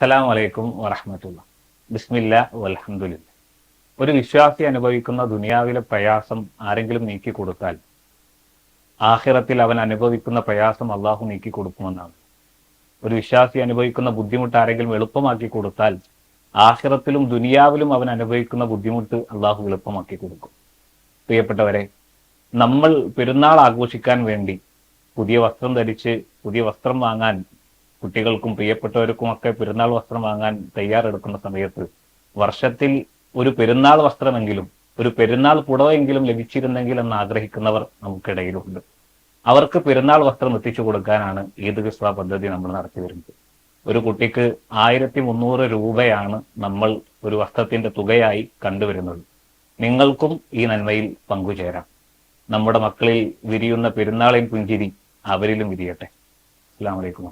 അസ്സലാം വലൈക്കും വറഹമത്തുള്ള. ബിസ്മില്ല വലഹമുല്ല ഒരു വിശ്വാസി അനുഭവിക്കുന്ന ദുനിയാവിലെ പ്രയാസം ആരെങ്കിലും നീക്കി കൊടുത്താൽ ആഹിറത്തിൽ അവൻ അനുഭവിക്കുന്ന പ്രയാസം അള്ളാഹു നീക്കി കൊടുക്കുമെന്നാണ്. ഒരു വിശ്വാസി അനുഭവിക്കുന്ന ബുദ്ധിമുട്ട് ആരെങ്കിലും എളുപ്പമാക്കി കൊടുത്താൽ ആഹിറത്തിലും ദുനിയാവിലും അവൻ അനുഭവിക്കുന്ന ബുദ്ധിമുട്ട് അള്ളാഹു എളുപ്പമാക്കി കൊടുക്കും. പ്രിയപ്പെട്ടവരെ നമ്മൾ പെരുന്നാൾ ആഘോഷിക്കാൻ വേണ്ടി പുതിയ വസ്ത്രം ധരിച്ച് പുതിയ വസ്ത്രം വാങ്ങാൻ കുട്ടികൾക്കും പ്രിയപ്പെട്ടവർക്കും ഒക്കെ പെരുന്നാൾ വസ്ത്രം വാങ്ങാൻ തയ്യാറെടുക്കുന്ന സമയത്ത് വർഷത്തിൽ ഒരു പെരുന്നാൾ വസ്ത്രമെങ്കിലും ഒരു പെരുന്നാൾ പുടവെങ്കിലും ലഭിച്ചിരുന്നെങ്കിൽ എന്ന് ആഗ്രഹിക്കുന്നവർ നമുക്കിടയിലുണ്ട്. അവർക്ക് പെരുന്നാൾ വസ്ത്രം എത്തിച്ചു കൊടുക്കാനാണ് ഈദ് കിസ്വ പദ്ധതി നമ്മൾ നടത്തി വരുന്നത്. ഒരു കുട്ടിക്ക് ആയിരത്തി മുന്നൂറ് രൂപയാണ് നമ്മൾ ഒരു വസ്ത്രത്തിന്റെ തുകയായി കണ്ടുവരുന്നത്. നിങ്ങൾക്കും ഈ നന്മയിൽ പങ്കുചേരാം. നമ്മുടെ മക്കളിൽ വിരിയുന്ന പെരുന്നാളിൻ പുഞ്ചിരി അവരിലും വിരിയട്ടെ. അസ്സാം വലൈക്കും